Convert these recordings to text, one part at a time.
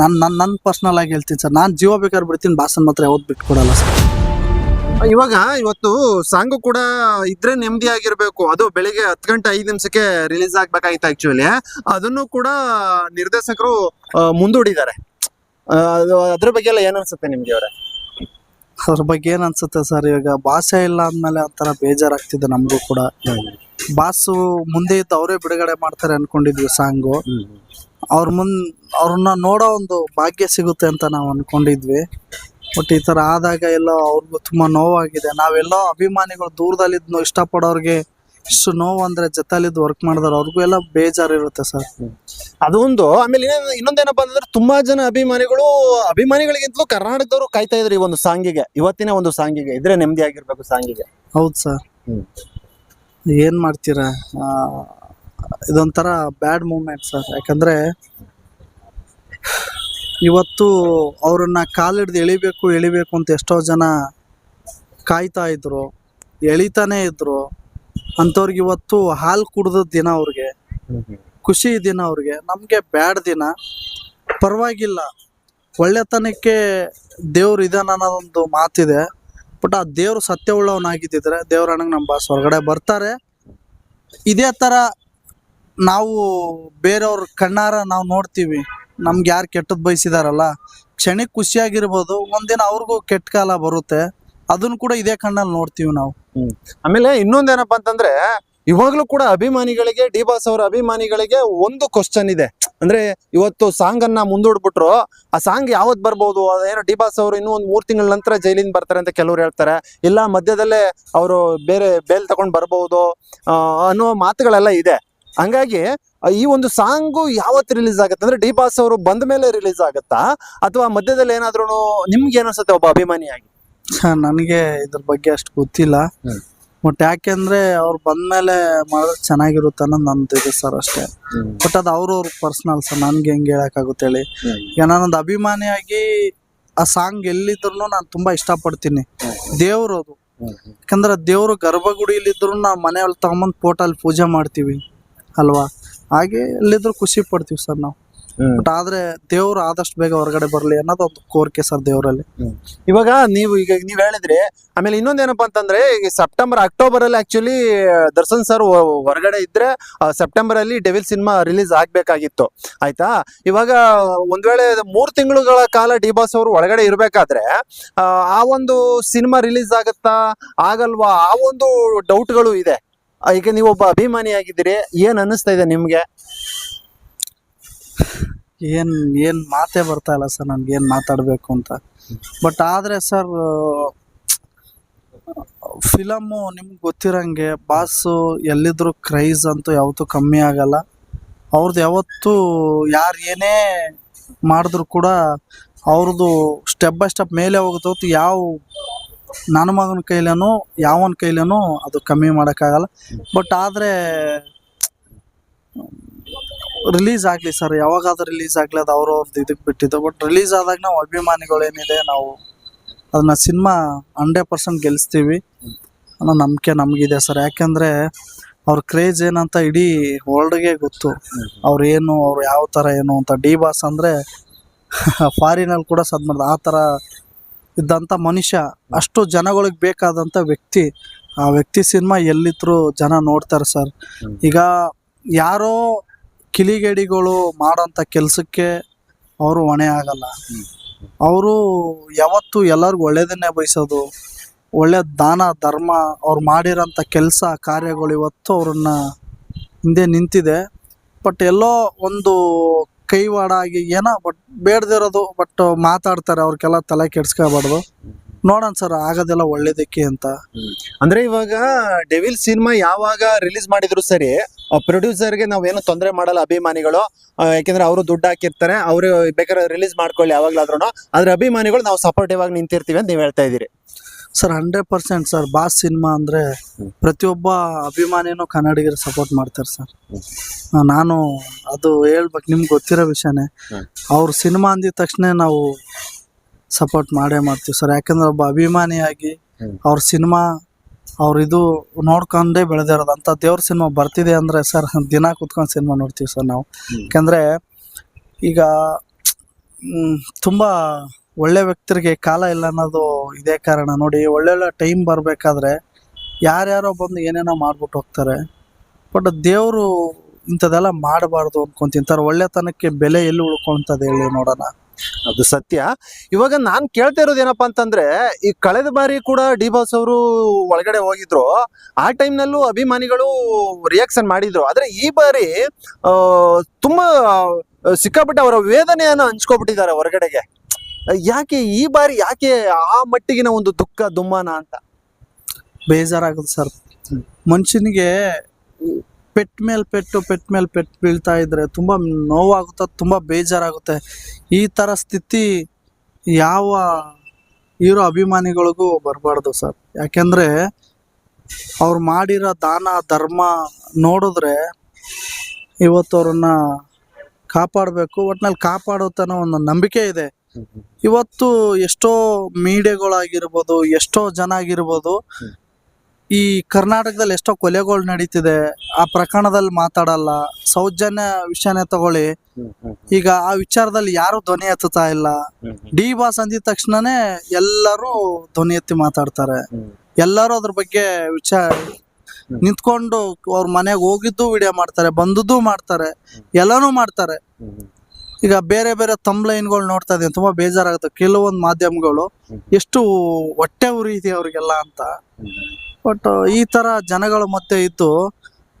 ನಾನು ನನ್ನ ನನ್ನ ಪರ್ಸ್ನಲ್ ಆಗಿ ಹೇಳ್ತೀನಿ ಸರ್ ನಾನು ಜೀವ ಬೇಕಾದ್ರೆ ಬಿಡ್ತೀನಿ. ಬಾಸನ್ ಮಾತ್ರ ಯಾವತ್ತು ಬಿಟ್ಕೊಡಲ್ಲ ಸರ್ ಇವಾಗ ಇವತ್ತು ಸಾಂಗು ಕೂಡ ಇದ್ರೆ ನೆಮ್ಮದಿ ಆಗಿರ್ಬೇಕು. ಅದು ಬೆಳಿಗ್ಗೆ ಹತ್ತು ಗಂಟೆ ಐದು ನಿಮಿಷಕ್ಕೆ ರಿಲೀಸ್ ಆಗ್ಬೇಕಾಗಿತ್ತು ಆಕ್ಚುಲಿ ಅದನ್ನು ಕೂಡ ನಿರ್ದೇಶಕರು ಮುಂದೂಡಿದ್ದಾರೆ. ಅದ್ರ ಬಗ್ಗೆ ಎಲ್ಲ ಏನ್ ಅನ್ಸುತ್ತೆ ನಿಮ್ಗೆ ಅವರೇ ಅದ್ರ ಬಗ್ಗೆ ಏನ್ ಅನ್ಸುತ್ತೆ ಸರ್ ಇವಾಗ? ಭಾಷೆ ಇಲ್ಲ ಅಂದ್ಮೇಲೆ ಒಂಥರ ಬೇಜಾರಾಗ್ತಿದೆ ನಮಗೂ ಕೂಡ. ಬಾಸು ಮುಂದೆ ಇದ್ದು ಅವರೇ ಬಿಡುಗಡೆ ಮಾಡ್ತಾರೆ ಅನ್ಕೊಂಡಿದ್ವಿ ಸಾಂಗು. ಅವ್ರ ಮುನ್ ಅವ್ರನ್ನ ನೋಡೋ ಒಂದು ಭಾಗ್ಯ ಸಿಗುತ್ತೆ ಅಂತ ನಾವು ಅಂದ್ಕೊಂಡಿದ್ವಿ ಬಟ್ ಈ ತರ ಆದಾಗ ಎಲ್ಲ ಅವ್ರಿಗೂ ತುಂಬಾ ನೋವಾಗಿದೆ. ನಾವೆಲ್ಲೋ ಅಭಿಮಾನಿಗಳು ದೂರದಲ್ಲಿದ್ದು ಇಷ್ಟಪಡೋರಿಗೆ ಇಷ್ಟು ನೋವು ಅಂದರೆ ಜೊತೆಲಿದ್ದು ವರ್ಕ್ ಮಾಡಿದ್ರೆ ಅವ್ರಿಗೂ ಎಲ್ಲ ಬೇಜಾರಿರುತ್ತೆ ಸರ್. ಅದೊಂದು ಆಮೇಲೆ ಇನ್ನೊಂದ್- ಇನ್ನೊಂದೇನಪ್ಪ ಅಂತಂದ್ರೆ ತುಂಬಾ ಜನ ಅಭಿಮಾನಿಗಳು ಅಭಿಮಾನಿಗಳಿಗಿಂತಲೂ ಕರ್ನಾಟಕದವರು ಕಾಯ್ತಾ ಇದ್ರು ಈ ಒಂದು ಸಾಂಗಿಗೆ. ಇವತ್ತಿನ ಒಂದು ಸಾಂಗಿಗೆ. ಇದ್ರೆ ನೆಮ್ಮದಿ ಆಗಿರ್ಬೇಕು ಸಾಂಗಿಗೆ. ಹೌದು ಸರ್. ಏನ್ ಮಾಡ್ತೀರಾ? ಆ, ಇದೊಂಥರ ಬ್ಯಾಡ್ ಮೂಮೆಂಟ್ ಸರ್ ಯಾಕಂದ್ರೆ ಇವತ್ತು ಅವ್ರನ್ನ ಕಾಲಿಡ್ದು ಎಳಿಬೇಕು ಎಳಿಬೇಕು ಅಂತ ಎಷ್ಟೋ ಜನ ಕಾಯ್ತಾ ಇದ್ರು, ಎಳಿತಾನೆ ಇದ್ರು. ಅಂಥವ್ರಿಗೆ ಇವತ್ತು ಹಾಲು ಕುಡ್ದ ದಿನ ಅವ್ರಿಗೆ, ಖುಷಿ ದಿನ ಅವ್ರಿಗೆ, ನಮಗೆ ಬ್ಯಾಡ್ ದಿನ. ಪರವಾಗಿಲ್ಲ. ಒಳ್ಳೆತನಕ್ಕೆ ದೇವ್ರು ಇದಾನ ಅನ್ನೋದೊಂದು ಮಾತಿದೆ. ಬಟ್ ಆ ದೇವ್ರು ಸತ್ಯ ಉಳ್ಳವನಾಗಿದ್ದಿದ್ರೆ ದೇವ್ರ ಅಣ್ಣಗೆ ನಮ್ಮ ಬಾಸ್ ಹೊರಗಡೆ ಬರ್ತಾರೆ. ಇದೇ ಥರ ನಾವು ಬೇರೆಯವ್ರ ಕಣ್ಣಾರ ನಾವು ನೋಡ್ತೀವಿ. ನಮ್ಗೆ ಯಾರು ಕೆಟ್ಟದ್ ಬಯಸಿದಾರಲ್ಲ? ಕ್ಷಣಿಕ್ ಖುಷಿಯಾಗಿರ್ಬೋದು, ಒಂದಿನ ಅವ್ರಿಗೂ ಕೆಟ್ಟ ಕಾಲ ಬರುತ್ತೆ. ಅದನ್ನು ಕೂಡ ಇದೇ ಕಣ್ಣಲ್ಲಿ ನೋಡ್ತೀವಿ ನಾವು. ಆಮೇಲೆ ಇನ್ನೊಂದೇನಪ್ಪ ಅಂತಂದ್ರೆ, ಇವಾಗ್ಲೂ ಕೂಡ ಅಭಿಮಾನಿಗಳಿಗೆ, ಡಿ ಬಾಸ್ ಅವರ ಅಭಿಮಾನಿಗಳಿಗೆ ಒಂದು ಕ್ವಶನ್ ಇದೆ. ಅಂದ್ರೆ ಇವತ್ತು ಸಾಂಗ್ ಅನ್ನ ಮುಂದೂಡ್ಬಿಟ್ರು, ಆ ಸಾಂಗ್ ಯಾವತ್ ಬರ್ಬೋದು? ಏನೋ ಡಿ ಬಾಸ್ ಅವರು ಇನ್ನೂ ಒಂದ್ ಮೂರ್ ತಿಂಗಳ ನಂತರ ಜೈಲಿಂದ ಬರ್ತಾರೆ ಅಂತ ಕೆಲವ್ರು ಹೇಳ್ತಾರೆ. ಇಲ್ಲ, ಮಧ್ಯದಲ್ಲೇ ಅವರು ಬೇರೆ ಬೇಲ್ ತಗೊಂಡ್ ಬರ್ಬಹುದು ಅನ್ನೋ ಮಾತುಗಳೆಲ್ಲ ಇದೆ. ಹಂಗಾಗಿ ಈ ಒಂದು ಸಾಂಗು ಯಾವತ್ತು ರಿಲೀಸ್ ಆಗುತ್ತೆ ಅಂದ್ರೆ ಡಿ ಬಾಸ್ ಅವರು ಬಂದ ಮೇಲೆ ರಿಲೀಸ್ ಆಗುತ್ತಾ? ಅಥವಾ ಮಧ್ಯದಲ್ಲಿ ಏನಾದ್ರೂ ನಿಮ್ಗೆ ಏನಿಸುತ್ತೆ ಒಬ್ಬ ಅಭಿಮಾನಿಯಾಗಿ? ನನಗೆ ಇದ್ರ ಬಗ್ಗೆ ಅಷ್ಟು ಗೊತ್ತಿಲ್ಲ. ಬಟ್ ಯಾಕೆಂದ್ರೆ ಅವ್ರು ಬಂದ್ಮೇಲೆ ಮಾಡಿದ್ರೆ ಚೆನ್ನಾಗಿರುತ್ತೆ ಅನ್ನೋದು ನಂದು ಇದೆ ಸರ್ ಅಷ್ಟೇ. ಬಟ್ ಅದು ಅವ್ರವ್ರ ಪರ್ಸನಲ್ ಸರ್ ನನ್ಗೆ ಹೆಂಗೆ ಹೇಳಕ್ಕಾಗುತ್ತೆ ಹೇಳಿ. ಈಗ ನಾನೊಂದು ಅಭಿಮಾನಿಯಾಗಿ ಆ ಸಾಂಗ್ ಎಲ್ಲಿದ್ರು ನಾನು ತುಂಬಾ ಇಷ್ಟಪಡ್ತೀನಿ. ದೇವ್ರು ಅದು ಯಾಕಂದ್ರೆ ದೇವ್ರು ಗರ್ಭಗುಡಿಲಿದ್ರು ನಾವು ಮನೆಯಲ್ಲಿ ತಗೊಂಬಂದು ಪೋಟಲ್ಲಿ ಪೂಜೆ ಮಾಡ್ತೀವಿ. ಅಲ್ವಾ? ಹಾಗೆ ಎಲ್ಲಿದ್ರು ಖುಷಿ ಪಡ್ತೀವಿ ಸರ್ ನಾವು. ಬಟ್ ಆದ್ರೆ ದೇವ್ರು ಆದಷ್ಟು ಬೇಗ ಹೊರಗಡೆ ಬರಲಿ ಅನ್ನೋದು ಒಂದು ಕೋರಿಕೆ ಸರ್ ದೇವರಲ್ಲಿ. ಇವಾಗ ನೀವು ಈಗ ನೀವ್ ಹೇಳಿದ್ರಿ ಆಮೇಲೆ ಇನ್ನೊಂದೇನಪ್ಪಾ ಅಂತಂದ್ರೆ ಈಗ ಸೆಪ್ಟೆಂಬರ್ ಅಕ್ಟೋಬರ್ ಅಲ್ಲಿ ಆಕ್ಚುಲಿ ದರ್ಶನ್ ಸರ್ ಹೊರಗಡೆ ಇದ್ರೆ ಸೆಪ್ಟೆಂಬರ್ ಅಲ್ಲಿ ಡೆವಿಲ್ ಸಿನಿಮಾ ರಿಲೀಸ್ ಆಗ್ಬೇಕಾಗಿತ್ತು. ಆಯ್ತಾ? ಇವಾಗ ಒಂದ್ ವೇಳೆ ಮೂರ್ ತಿಂಗಳುಗಳ ಕಾಲ ಡಿ ಬಾಸ್ ಅವರು ಒಳಗಡೆ ಇರ್ಬೇಕಾದ್ರೆ ಆ, ಆ ಒಂದು ಸಿನಿಮಾ ರಿಲೀಸ್ ಆಗತ್ತಾ? ಆಗಲ್ವಾ? ಆ ಒಂದು ಡೌಟ್ಗಳು ಇದೆ. ಈಗ ನೀವು ಒಬ್ಬ ಅಭಿಮಾನಿ ಆಗಿದ್ದೀರಿ ಏನ್ ಅನ್ನಿಸ್ತಾ ಇದೆ ನಿಮ್ಗೆ? ಏನ್ ಏನ್ ಮಾತೇ ಬರ್ತಾ ಇಲ್ಲ ಸರ್ ನನ್ಗೆ, ಏನ್ ಮಾತಾಡ್ಬೇಕು ಅಂತ. ಬಟ್ ಆದ್ರೆ ಸರ್ ಫಿಲಮ್ಮು ನಿಮ್ಗೆ ಗೊತ್ತಿರಂಗೆ ಬಾಸು ಎಲ್ಲಿದ್ರು ಕ್ರೈಸ್ ಅಂತೂ ಯಾವತ್ತೂ ಕಮ್ಮಿ ಆಗಲ್ಲ. ಅವ್ರದ್ದು ಯಾವತ್ತೂ ಯಾರು ಏನೇ ಮಾಡಿದ್ರು ಕೂಡ ಅವ್ರದ್ದು ಸ್ಟೆಪ್ ಬೈ ಸ್ಟೆಪ್ ಮೇಲೆ ಹೋಗುತ್ತೆ ಯಾವ ನನ್ನ ಮಗನ ಕೈಲೇನೋ, ಯಾವನ ಕೈಲೇನೋ ಅದು ಕಮ್ಮಿ ಮಾಡೋಕ್ಕಾಗಲ್ಲ. ಬಟ್ ಆದರೆ ರಿಲೀಸ್ ಆಗಲಿ ಸರ್ ಯಾವಾಗಾದ್ರೂ ರಿಲೀಸ್ ಆಗಲಿ ಅದು ಅವ್ರವ್ರದ್ದು ಇದಕ್ಕೆ ಬಿಟ್ಟಿದ್ದು. ಬಟ್ ರಿಲೀಸ್ ಆದಾಗ ನಾವು ಅಭಿಮಾನಿಗಳೇನಿದೆ, ನಾವು ಅದನ್ನ ಸಿನಿಮಾ ಹಂಡ್ರೆಡ್ ಪರ್ಸೆಂಟ್ ಗೆಲ್ಲಿಸ್ತೀವಿ ಅನ್ನೋ ನಂಬಿಕೆ ನಮಗಿದೆ ಸರ್ ಯಾಕೆಂದರೆ, ಅವ್ರ ಕ್ರೇಜ್ ಏನಂತ ಇಡೀ ವರ್ಲ್ಡ್ಗೆ ಗೊತ್ತು. ಅವ್ರು ಏನು, ಅವ್ರು ಯಾವ ಥರ ಏನು ಅಂತ. ಡಿ ಬಾಸ್ ಅಂದರೆ ಫಾರಿನಲ್ಲಿ ಕೂಡ ಸದ್ ಮಾಡ್ದ ಆ ಥರ ಇದ್ದಂಥ ಮನುಷ್ಯ ಅಷ್ಟು ಜನಗಳಿಗೆ ಬೇಕಾದಂಥ ವ್ಯಕ್ತಿ ಆ ವ್ಯಕ್ತಿ ಸಿನಿಮಾ ಎಲ್ಲಿದ್ರು ಜನ ನೋಡ್ತಾರೆ ಸರ್. ಈಗ ಯಾರೋ ಕಿಲಿಗೇಡಿಗಳು ಮಾಡೋಂಥ ಕೆಲಸಕ್ಕೆ ಅವರು ಹೊಣೆ ಆಗಲ್ಲ. ಅವರು ಯಾವತ್ತು ಎಲ್ಲರಿಗೂ ಒಳ್ಳೇದನ್ನೇ ಬಯಸೋದು ಒಳ್ಳೆ ದಾನ ಧರ್ಮ ಅವ್ರು ಮಾಡಿರೋಂಥ ಕೆಲಸ ಕಾರ್ಯಗಳು ಇವತ್ತು ಅವ್ರನ್ನ ಹಿಂದೆ ನಿಂತಿದೆ. ಬಟ್ ಎಲ್ಲೋ ಒಂದು ಕೈವಾಡ ಆಗಿ ಏನೋ ಬಟ್ ಬೇಡದಿರೋದು ಬಟ್ ಮಾತಾಡ್ತಾರೆ, ಅವ್ರಿಗೆಲ್ಲ ತಲೆ ಕೆಡ್ಸ್ಕೋಬಾರ್ದು ನೋಡೋಣ ಸರ್, ಆಗೋದೆಲ್ಲ ಒಳ್ಳೇದಕ್ಕೆ ಅಂತ. ಅಂದ್ರೆ ಇವಾಗ ಡೆವಿಲ್ ಸಿನಿಮಾ ಯಾವಾಗ ರಿಲೀಸ್ ಮಾಡಿದ್ರು ಸರಿ ಪ್ರೊಡ್ಯೂಸರ್ಗೆ ನಾವೇನು ತೊಂದರೆ ಮಾಡಲ್ಲ ಅಭಿಮಾನಿಗಳು. ಯಾಕೆಂದ್ರೆ ಅವರು ದುಡ್ಡು ಹಾಕಿರ್ತಾರೆ, ಅವರು ಬೇಕಾದ್ರೆ ರಿಲೀಸ್ ಮಾಡ್ಕೊಳ್ಳಿ ಯಾವಾಗ್ಲಾದ್ರೂ ಆದ್ರೆ ಅಭಿಮಾನಿಗಳು ನಾವು ಸಪೋರ್ಟಿವ್ ಆಗಿ ನಿಂತಿರ್ತೀವಿ ಅಂತ ನೀವು ಹೇಳ್ತಾ ಇದೀರಿ sir hundred percent sir. Boss cinema ಅಂದರೆ ಪ್ರತಿಯೊಬ್ಬ ಅಭಿಮಾನಿನೂ ಕನ್ನಡಿಗರು ಸಪೋರ್ಟ್ ಮಾಡ್ತಾರೆ ಸರ್. ನಾನು ಅದು ಹೇಳ್ಬೇಕು ನಿಮ್ಗೆ ಗೊತ್ತಿರೋ ವಿಷಯನೇ. ಅವ್ರ ಸಿನಿಮಾ ಅಂದಿದ ತಕ್ಷಣ ನಾವು ಸಪೋರ್ಟ್ ಮಾಡೇ ಮಾಡ್ತೀವಿ ಸರ್. ಯಾಕಂದ್ರೆ ಒಬ್ಬ ಅಭಿಮಾನಿಯಾಗಿ. ಅವ್ರ ಸಿನಿಮಾ ಅವ್ರ ಇದು ನೋಡ್ಕೊಂಡೇ ಬೆಳೆದಿರೋದು ಅಂತ ದೇವ್ರ ಸಿನಿಮಾ ಬರ್ತಿದೆ ಅಂದರೆ ಸರ್ ದಿನ ಕುತ್ಕೊಂಡು ಸಿನಿಮಾ ನೋಡ್ತೀವಿ ಸರ್ ನಾವು. ಯಾಕಂದರೆ ಈಗ ತುಂಬಾ ಒಳ್ಳೆ ವ್ಯಕ್ತರಿಗೆ ಕಾಲ ಇಲ್ಲ ಅನ್ನೋದು ಇದೇ ಕಾರಣ. ನೋಡಿ, ಒಳ್ಳೊಳ್ಳೆ ಟೈಮ್ ಬರಬೇಕಾದ್ರೆ ಯಾರ್ಯಾರೋ ಬಂದು ಏನೇನೋ ಮಾಡ್ಬಿಟ್ಟು ಹೋಗ್ತಾರೆ. ಬಟ್ ದೇವರು ಇಂಥದ್ದೆಲ್ಲ ಮಾಡಬಾರ್ದು ಅನ್ಕೊಂತಿಂತಾರೆ ಒಳ್ಳೆತನಕ್ಕೆ ಬೆಲೆ ಎಲ್ಲಿ ಉಳ್ಕೊಳ್ತದೆ ಹೇಳಿ ನೋಡೋಣ. ಅದು ಸತ್ಯ. ಇವಾಗ ನಾನ್ ಕೇಳ್ತಾ ಇರೋದು ಏನಪ್ಪಾ ಅಂತಂದ್ರೆ, ಈ ಕಳೆದ ಬಾರಿ ಕೂಡ ಡಿ ಬಾಸ್ ಅವರು ಒಳಗಡೆ ಹೋಗಿದ್ರು. ಆ ಟೈಮ್ನಲ್ಲೂ ನಲ್ಲೂ ಅಭಿಮಾನಿಗಳು ರಿಯಾಕ್ಷನ್ ಮಾಡಿದ್ರು. ಆದ್ರೆ ಈ ಬಾರಿ ತುಂಬಾ ಸಿಕ್ಕಾಪಟ್ಟೆ ಅವರ ವೇದನೆಯನ್ನು ಹಂಚ್ಕೊಬಿಟ್ಟಿದ್ದಾರೆ ಹೊರಗಡೆಗೆ. ಯಾಕೆ ಈ ಬಾರಿ ಯಾಕೆ ಆ ಮಟ್ಟಿಗಿನ ಒಂದು ದುಃಖ, ದುಮ್ಮಾನ ಅಂತ? ಬೇಜಾರಾಗುತ್ತೆ ಸರ್. ಮನುಷ್ಯನಿಗೆ ಪೆಟ್ ಮೇಲೆ ಪೆಟ್ಟು, ಪೆಟ್ ಮೇಲೆ ಪೆಟ್ಟು ಬೀಳ್ತಾ ಇದ್ರೆ ತುಂಬಾ ನೋವಾಗುತ್ತೆ, ತುಂಬಾ ಬೇಜಾರಾಗುತ್ತೆ. ಈ ತರ ಸ್ಥಿತಿ ಯಾವ ಇರೋ ಅಭಿಮಾನಿಗಳಿಗೂ ಬರಬಾರ್ದು ಸರ್. ಯಾಕೆಂದ್ರೆ ಅವ್ರು ಮಾಡಿರೋ ದಾನ, ಧರ್ಮ ನೋಡಿದ್ರೆ ಇವತ್ತು ಅವ್ರನ್ನ ಕಾಪಾಡಬೇಕು. ಒಟ್ನಲ್ಲಿ ಕಾಪಾಡೋತನ ಒಂದು ನಂಬಿಕೆ ಇದೆ. ಇವತ್ತು ಎಷ್ಟೋ ಮೀಡಿಯಾಗಳಾಗಿರ್ಬೋದು, ಎಷ್ಟೋ ಜನ ಆಗಿರ್ಬೋದು ಈ ಕರ್ನಾಟಕದಲ್ಲಿ ಎಷ್ಟೋ ಕೊಲೆಗಳು ನಡೀತಿದೆ. ಆ ಪ್ರಕರಣದಲ್ಲಿ ಮಾತಾಡಲ್ಲ. ಸೌಜನ್ಯ ವಿಷಯನೇ ತಗೊಳ್ಳಿ. ಈಗ ಆ ವಿಚಾರದಲ್ಲಿ ಯಾರು ಧ್ವನಿ ಎತ್ತುತ್ತಾ ಇಲ್ಲ. ಡಿ ಬಾಸ್ ಅಂದಿದ ತಕ್ಷಣನೇ ಎಲ್ಲರೂ ಧ್ವನಿ ಎತ್ತಿ ಮಾತಾಡ್ತಾರೆ. ಎಲ್ಲರೂ ಅದ್ರ ಬಗ್ಗೆ ವಿಚಾರ ನಿಂತ್ಕೊಂಡು ಅವ್ರ ಮನೆಗೆ ಹೋಗಿದ್ದು ವಿಡಿಯೋ ಮಾಡ್ತಾರೆ, ಬಂದದ್ದು ಮಾಡ್ತಾರೆ, ಎಲ್ಲಾನು ಮಾಡ್ತಾರೆ. ಈಗ ಬೇರೆ ಬೇರೆ ತಂಬ್ಲೈನ್ಗಳು ನೋಡ್ತಾ ಇದೀನಿ. ತುಂಬಾ ಬೇಜಾರಾಗುತ್ತೆ. ಕೆಲವೊಂದು ಮಾಧ್ಯಮಗಳು ಎಷ್ಟು ಹೊಟ್ಟೆ ಉರಿಯಿದೆ ಅವ್ರಿಗೆಲ್ಲ ಅಂತ. ಬಟ್ ಈ ತರ ಜನಗಳ ಮಧ್ಯೆ ಇದ್ದು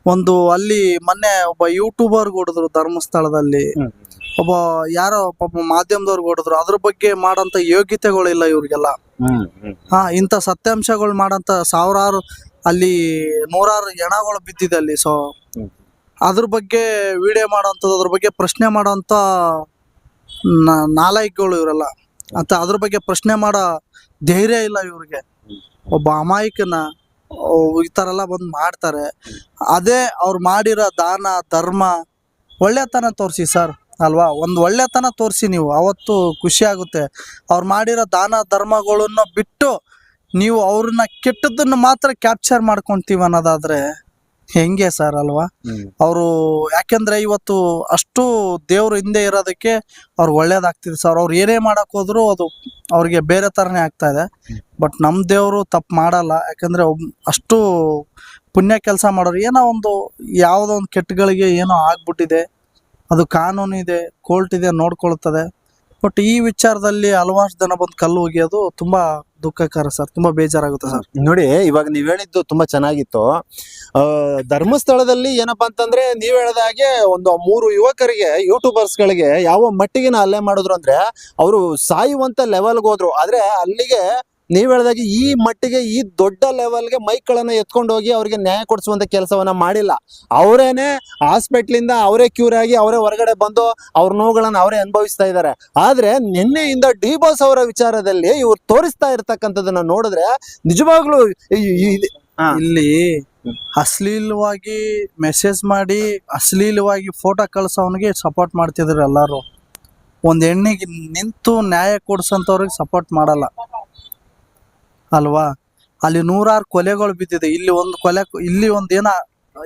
ಒಂದು ಅಲ್ಲಿ ಮೊನ್ನೆ ಒಬ್ಬ ಯೂಟ್ಯೂಬರ್ ಹೊಡೆದ್ರು ಧರ್ಮಸ್ಥಳದಲ್ಲಿ. ಒಬ್ಬ ಯಾರೋ ಪಾಪ ಮಾಧ್ಯಮದವ್ರಿಗೆ ಹೊಡೆದ್ರು. ಅದ್ರ ಬಗ್ಗೆ ಮಾಡಂತ ಯೋಗ್ಯತೆಗಳಿಲ್ಲ ಇವ್ರಿಗೆಲ್ಲ. ಹಾ ಇಂತ ಸತ್ಯಾಂಶಗಳು ಮಾಡಂತ ಸಾವಿರಾರು ಅಲ್ಲಿ ನೂರಾರು ಹೆಣಗಳು ಬಿದ್ದಿದೆ ಅಲ್ಲಿ. ಸೊ ಅದ್ರ ಬಗ್ಗೆ ವಿಡಿಯೋ ಮಾಡೋವಂಥದ್ದು, ಅದ್ರ ಬಗ್ಗೆ ಪ್ರಶ್ನೆ ಮಾಡೋವಂಥ ನಾಲಾಯಕ್ಗಳು ಇವರೆಲ್ಲ. ಅಂತ ಅದ್ರ ಬಗ್ಗೆ ಪ್ರಶ್ನೆ ಮಾಡೋ ಧೈರ್ಯ ಇಲ್ಲ ಇವ್ರಿಗೆ. ಒಬ್ಬ ಅಮಾಯಕನ ಈ ಥರ ಎಲ್ಲ ಬಂದು ಮಾಡ್ತಾರೆ. ಅದೇ ಅವ್ರು ಮಾಡಿರೋ ದಾನ, ಧರ್ಮ ಒಳ್ಳೆತನ ತೋರಿಸಿ ಸರ್, ಅಲ್ವಾ? ಒಂದು ಒಳ್ಳೆತನ ತೋರಿಸಿ ನೀವು. ಅವತ್ತು ಖುಷಿ ಆಗುತ್ತೆ. ಅವ್ರು ಮಾಡಿರೋ ದಾನ, ಧರ್ಮಗಳನ್ನು ಬಿಟ್ಟು ನೀವು ಅವ್ರನ್ನ ಕೆಟ್ಟದನ್ನ ಮಾತ್ರ ಕ್ಯಾಪ್ಚರ್ ಮಾಡ್ಕೊಂತೀವಿ ಅನ್ನೋದಾದ್ರೆ ಹೆಂಗೆ ಸರ್ ಅಲ್ವಾ? ಅವರು ಯಾಕೆಂದ್ರೆ ಇವತ್ತು ಅಷ್ಟು ದೇವ್ರ ಹಿಂದೆ ಇರೋದಕ್ಕೆ ಅವ್ರು ಒಳ್ಳೇದಾಗ್ತಿದೆ ಸರ್. ಅವ್ರು ಏನೇ ಮಾಡಕ್ ಹೋದ್ರು ಅದು ಅವ್ರಿಗೆ ಬೇರೆ ತರನೇ ಆಗ್ತಾ ಇದೆ. ಬಟ್ ನಮ್ ದೇವ್ರು ತಪ್ಪು ಮಾಡಲ್ಲ. ಯಾಕಂದ್ರೆ ಅಷ್ಟು ಪುಣ್ಯ ಕೆಲಸ ಮಾಡೋರು. ಏನೋ ಒಂದು ಯಾವುದೋ ಒಂದು ಕೆಟ್ಟಗಳಿಗೆ ಏನೋ ಆಗ್ಬಿಟ್ಟಿದೆ. ಅದು ಕಾನೂನು ಇದೆ ಕೋರ್ಟ್ ಇದೆ ನೋಡ್ಕೊಳ್ತದೆ. ಬಟ್ ಈ ವಿಚಾರದಲ್ಲಿ ಹಲವಾರು ಜನ ಬಂದು ಕಲ್ಲು ಒಗೆಯೋದು ತುಂಬಾ ದುಃಖಕರ ಸರ್ ತುಂಬಾ ಬೇಜಾರಾಗುತ್ತೆ ಸರ್ ನೋಡಿ, ಇವಾಗ ನೀವ್ ಹೇಳಿದ್ದು ತುಂಬಾ ಚೆನ್ನಾಗಿತ್ತು. ಧರ್ಮಸ್ಥಳದಲ್ಲಿ ಏನಪ್ಪಾ ಅಂತಂದ್ರೆ ನೀವ್ ಹೇಳ್ದ ಹಾಗೆ ಒಂದು ಮೂರು ಯುವಕರಿಗೆ ಯೂಟ್ಯೂಬರ್ಸ್ ಗಳಿಗೆ ಯಾವ ಮಟ್ಟಿಗಿನ ಅಲ್ಲೇ ಮಾಡಿದ್ರು ಅಂದ್ರೆ, ಅವರು ಸಾಯುವಂತ ಲೆವೆಲ್ಗೆ ಹೋದ್ರು. ಆದ್ರೆ ಅಲ್ಲಿಗೆ ನೀವ್ ಹೇಳ್ದಾಗ ಈ ಮಟ್ಟಿಗೆ ಈ ದೊಡ್ಡ ಲೆವೆಲ್ಗೆ ಮೈಕ್ಗಳನ್ನ ಎತ್ಕೊಂಡು ಹೋಗಿ ಅವ್ರಿಗೆ ನ್ಯಾಯ ಕೊಡಿಸುವಂತ ಕೆಲಸವನ್ನ ಮಾಡಿಲ್ಲ. ಅವರೇನೆ ಹಾಸ್ಪಿಟ್ಲಿಂದ ಅವರೇ ಕ್ಯೂರ್ ಆಗಿ ಅವರೇ ಹೊರಗಡೆ ಬಂದು ಅವ್ರ ನೋವುಗಳನ್ನ ಅವರೇ ಅನುಭವಿಸ್ತಾ ಇದ್ದಾರೆ ಆದ್ರೆ ನಿನ್ನೆಯಿಂದ ಡಿ ಬಾಸ್ ಅವರ ವಿಚಾರದಲ್ಲಿ ಇವ್ರು ತೋರಿಸ್ತಾ ಇರ್ತಕ್ಕಂಥದನ್ನ ನೋಡಿದ್ರೆ ನಿಜವಾಗ್ಲೂ ಇಲ್ಲಿ ಅಶ್ಲೀಲವಾಗಿ ಮೆಸೇಜ್ ಮಾಡಿ ಅಶ್ಲೀಲವಾಗಿ ಫೋಟೋ ಕಳ್ಸೋವನಿಗೆ ಸಪೋರ್ಟ್ ಮಾಡ್ತಿದ್ರು ಎಲ್ಲಾರು. ಒಂದ್ ಹೆಣ್ಣಿಗೆ ನಿಂತು ನ್ಯಾಯ ಕೊಡ್ಸಂತವ್ರಿಗೆ ಸಪೋರ್ಟ್ ಮಾಡಲ್ಲ. ಅಲ್ವಾ? ಅಲ್ಲಿ ನೂರಾರು ಕೊಲೆಗಳು ಬಿದ್ದಿದೆ. ಇಲ್ಲಿ ಒಂದು ಕೊಲೆ, ಇಲ್ಲಿ ಒಂದ್ ಏನ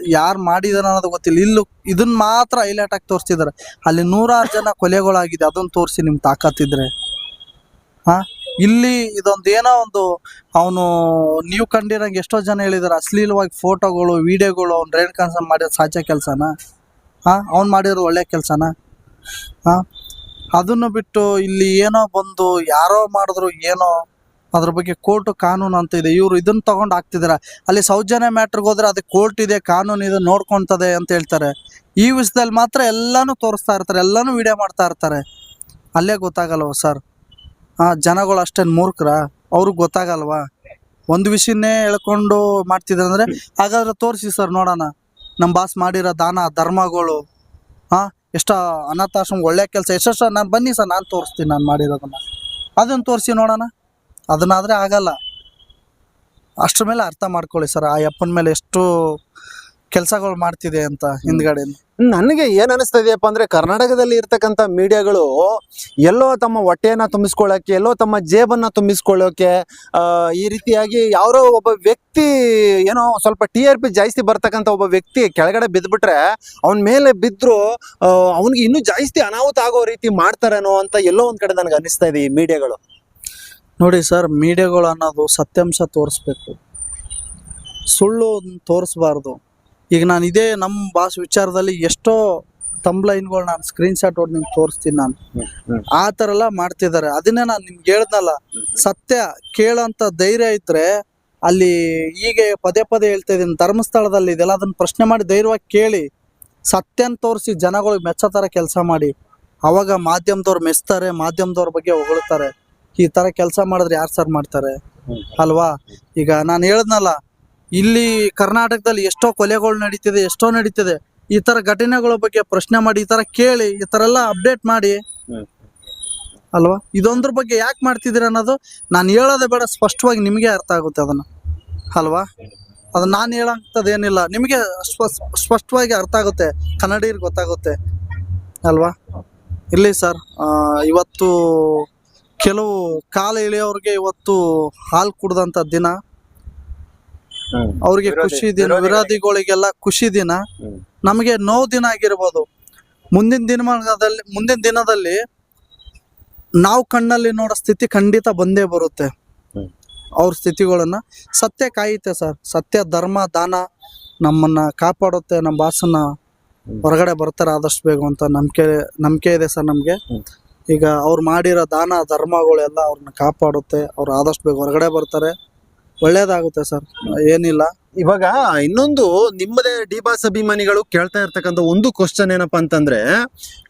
ಯಾರು ಮಾಡಿದಾರ ಅನ್ನೋದು ಗೊತ್ತಿಲ್ಲ. ಇಲ್ಲಿ ಇದನ್ನ ಮಾತ್ರ ಹೈಲೈಟ್ ಆಗಿ ತೋರಿಸಿದಾರೆ ಅಲ್ಲಿ ನೂರಾರು ಜನ ಕೊಲೆಗಳಾಗಿದೆ. ಅದನ್ನ ತೋರಿಸಿ ನಿಮ್ ತಾಕತ್ತಿದ್ರೆ ಹಾ? ಇಲ್ಲಿ ಇದೊಂದು ಏನೋ ಒಂದು ಅವನು ನೀವು ಕಂಡಿರಂಗೆ ಎಷ್ಟೋ ಜನ ಹೇಳಿದಾರೆ, ಅಶ್ಲೀಲವಾಗಿ ಫೋಟೋಗಳು ವಿಡಿಯೋಗಳು ಅವ್ನು ರೇಣುಕಾಂತ ಮಾಡಿರೋ ಸಾಚ ಕೆಲಸನ? ಹಾ? ಅವ್ನು ಮಾಡಿರೋ ಒಳ್ಳೆ ಕೆಲಸನ? ಹಾ? ಅದನ್ನು ಬಿಟ್ಟು ಇಲ್ಲಿ ಏನೋ ಬಂದು ಯಾರೋ ಮಾಡಿದ್ರು ಏನೋ ಅದ್ರ ಬಗ್ಗೆ ಕೋರ್ಟ್ ಕಾನೂನು ಅಂತ ಇದೆ. ಇವರು ಇದನ್ನ ತಗೊಂಡು ಹಾಕ್ತಿದಾರೆ. ಅಲ್ಲಿ ಸೌಜನ್ಯ ಮ್ಯಾಟ್ರಿಗೆ ಹೋದ್ರೆ ಅದಕ್ಕೆ ಕೋರ್ಟ್ ಇದೆ, ಕಾನೂನು ಇದೆ ನೋಡ್ಕೊಂತದೆ ಅಂತ ಹೇಳ್ತಾರೆ. ಈ ವಿಷಯದಲ್ಲಿ ಮಾತ್ರ ಎಲ್ಲಾನು ತೋರಿಸ್ತಾ ಇರ್ತಾರೆ, ಎಲ್ಲಾನು ವಿಡಿಯೋ ಮಾಡ್ತಾ ಇರ್ತಾರೆ. ಅಲ್ಲೇ ಗೊತ್ತಾಗಲ್ವ ಸರ್? ಆ, ಜನಗಳು ಅಷ್ಟೇನು ಮೂರ್ಖರ? ಅವ್ರಿಗೆ ಗೊತ್ತಾಗಲ್ವಾ? ಒಂದು ವಿಷಯನೇ ಹೇಳ್ಕೊಂಡು ಮಾಡ್ತಿದ್ರೆ ಅಂದ್ರೆ ಹಾಗಾದ್ರೆ ತೋರಿಸಿ ಸರ್ ನೋಡೋಣ. ನಮ್ಮ ಬಾಸ್ ಮಾಡಿರೋ ದಾನ, ಧರ್ಮಗಳು ಹಾ ಎಷ್ಟೋ ಅನಾಥಾಶ್ರಮ ಒಳ್ಳೆ ಕೆಲಸ, ಎಷ್ಟೆಷ್ಟ ನಾನು ಬನ್ನಿ ಸರ್, ನಾನು ತೋರಿಸ್ತೀನಿ, ನಾನು ಮಾಡಿರೋದನ್ನು. ಅದನ್ನ ತೋರಿಸಿ ನೋಡೋಣ. ಅದನ್ನಾದ್ರೆ ಆಗಲ್ಲ. ಅಷ್ಟ್ರ ಮೇಲೆ ಅರ್ಥ ಮಾಡ್ಕೊಳ್ಳಿ ಸರ್, ಆ ಅಪ್ಪನ ಮೇಲೆ ಎಷ್ಟು ಕೆಲಸಗಳು ಮಾಡ್ತಿದೆ ಅಂತ ಹಿಂದ್ಗಡೆ ನನಗೆ ಏನ್ ಅನಿಸ್ತಾ ಇದೆಯಪ್ಪ ಅಂದ್ರೆ ಕರ್ನಾಟಕದಲ್ಲಿ ಇರ್ತಕ್ಕಂಥ ಮೀಡಿಯಾಗಳು ಎಲ್ಲೋ ತಮ್ಮ ಹೊಟ್ಟೆಯನ್ನ ತುಂಬಿಸ್ಕೊಳ್ಳೋಕೆ, ಎಲ್ಲೋ ತಮ್ಮ ಜೇಬನ್ನ ತುಂಬಿಸ್ಕೊಳ್ಳೋಕೆ ಈ ರೀತಿಯಾಗಿ ಯಾರೋ ಒಬ್ಬ ವ್ಯಕ್ತಿ ಏನೋ ಸ್ವಲ್ಪ ಟಿ ಆರ್ ಪಿ ಜಾಸ್ತಿ ಬರ್ತಕ್ಕಂಥ ಒಬ್ಬ ವ್ಯಕ್ತಿ ಕೆಳಗಡೆ ಬಿದ್ದುಬಿಟ್ರೆ ಅವನ ಮೇಲೆ ಬಿದ್ರು ಅವನಿಗೆ ಇನ್ನೂ ಜಾಸ್ತಿ ಅನಾಹುತ ಆಗೋ ರೀತಿ ಮಾಡ್ತಾರೇನೋ ಅಂತ ಎಲ್ಲೋ ಒಂದ್ ಕಡೆ ನನಗೆ ಅನಿಸ್ತಾ ಇದೆ ಈ ಮೀಡಿಯಾಗಳು. ನೋಡಿ ಸರ್ ಮೀಡಿಯಾಗಳು ಅನ್ನೋದು ಸತ್ಯಾಂಶ ತೋರಿಸ್ಬೇಕು. ಸುಳ್ಳು ತೋರಿಸ್ಬಾರ್ದು. ಈಗ ನಾನು ಇದೇ ನಮ್ಮ ಭಾಷೆ ವಿಚಾರದಲ್ಲಿ ಎಷ್ಟೋ ತಂಬ್ಲೈನ್ಗಳು ನಾನು ಸ್ಕ್ರೀನ್ ಶಾಟ್ ಹೊಡೆದು ನಿಮ್ಗೆ ತೋರಿಸ್ತೀನಿ ನಾನು. ಆ ಥರ ಎಲ್ಲ ಮಾಡ್ತಿದ್ದಾರೆ. ಅದನ್ನೇ ನಾನು ನಿಮ್ಗೆ ಹೇಳ್ದಲ್ಲ ಸತ್ಯ ಕೇಳೋಂಥ ಧೈರ್ಯ ಇದ್ರೆ ಅಲ್ಲಿ ಹೀಗೆ ಪದೇ ಪದೇ ಹೇಳ್ತಾ ಇದ್ದೀನಿ ಧರ್ಮಸ್ಥಳದಲ್ಲಿ ಇದೆಲ್ಲ ಅದನ್ನ ಪ್ರಶ್ನೆ ಮಾಡಿ ಧೈರ್ಯವಾಗಿ ಕೇಳಿ ಸತ್ಯನ ತೋರಿಸಿ ಜನಗಳಿಗೆ ಮೆಚ್ಚೋ ಥರ ಕೆಲಸ ಮಾಡಿ. ಅವಾಗ ಮಾಧ್ಯಮದವ್ರು ಮೆಚ್ತಾರೆ ಮಾಧ್ಯಮದವ್ರ ಬಗ್ಗೆ ಹೊಗಳ್ತಾರೆ. ಈ ತರ ಕೆಲಸ ಮಾಡಿದ್ರೆ ಯಾರು ಸರ್ ಮಾಡ್ತಾರೆ? ಅಲ್ವಾ? ಈಗ ನಾನು ಹೇಳದ್ನಲ್ಲ ಇಲ್ಲಿ ಕರ್ನಾಟಕದಲ್ಲಿ ಎಷ್ಟೋ ಕೊಲೆಗಳು ನಡೀತಿದೆ ಎಷ್ಟೋ ನಡೀತಿದೆ. ಈ ತರ ಘಟನೆಗಳ ಬಗ್ಗೆ ಪ್ರಶ್ನೆ ಮಾಡಿ ಈ ತರ ಕೇಳಿ ಈ ತರ ಎಲ್ಲ ಅಪ್ಡೇಟ್ ಮಾಡಿ. ಅಲ್ವಾ? ಇದೊಂದ್ರ ಬಗ್ಗೆ ಯಾಕೆ ಮಾಡ್ತಿದ್ದೀರ ಅನ್ನೋದು ನಾನು ಹೇಳೋದೇ ಬೇಡ ಸ್ಪಷ್ಟವಾಗಿ ನಿಮಗೆ ಅರ್ಥ ಆಗುತ್ತೆ ಅದನ್ನ. ಅಲ್ವಾ? ಅದು ನಾನು ಹೇಳೋಂಥದ್ದು ಏನಿಲ್ಲ ನಿಮಗೆ ಸ್ಪ- ಸ್ಪಷ್ಟವಾಗಿ ಅರ್ಥ ಆಗುತ್ತೆ ಕನ್ನಡಿಗರಿಗೆ ಗೊತ್ತಾಗುತ್ತೆ. ಅಲ್ವಾ? ಇರಲಿ ಸರ್ ಇವತ್ತು ಕೆಲವು ಕಾಲ ಇಳಿಯೋರಿಗೆ ಇವತ್ತು ಹಾಲು ಕುಡ್ದಂತ ದಿನ. ಅವ್ರಿಗೆ ಖುಷಿ ದಿನ ವಿರೋಧಿಗಳಿಗೆ. ವಿರೋಧಿಗಳಿಗೆಲ್ಲ ಖುಷಿ ದಿನ. ನಮಗೆ ನೋವು ದಿನ ಆಗಿರ್ಬೋದು. ಮುಂದಿನ ದಿನಮಾನದಲ್ಲಿ ಮುಂದಿನ ದಿನದಲ್ಲಿ ನಾವು ಕಣ್ಣಲ್ಲಿ ನೋಡೋ ಸ್ಥಿತಿ ಖಂಡಿತ ಬಂದೇ ಬರುತ್ತೆ. ಅವ್ರ ಸ್ಥಿತಿಗಳನ್ನ. ಸತ್ಯ ಕಾಯುತ್ತೆ ಸರ್. ಸತ್ಯ ಧರ್ಮ ದಾನ ನಮ್ಮನ್ನ ಕಾಪಾಡುತ್ತೆ. ನಮ್ಮ ಭಾಷನ ಹೊರಗಡೆ ಬರ್ತಾರೆ ಆದಷ್ಟು ಬೇಗ ಅಂತ ನಂಬಿಕೆ ನಂಬಿಕೆ ಇದೆ ಸರ್ ನಮಗೆ. ಈಗ ಅವ್ರು ಮಾಡಿರೋ ದಾನ ಧರ್ಮಗಳೆಲ್ಲ ಅವ್ರನ್ನ ಕಾಪಾಡುತ್ತೆ ಅವ್ರು ಆದಷ್ಟು ಬೇಗ ಹೊರಗಡೆ ಬರ್ತಾರೆ. ಒಳ್ಳೇದಾಗುತ್ತೆ ಸರ್ ಏನಿಲ್ಲ. ಇವಾಗ ಇನ್ನೊಂದು ನಿಮ್ಮದೇ ಡಿ ಬಾಸ್ ಅಭಿಮಾನಿಗಳು ಕೇಳ್ತಾ ಇರ್ತಕ್ಕಂಥ ಒಂದು ಕ್ವಶನ್ ಏನಪ್ಪಾ ಅಂತಂದ್ರೆ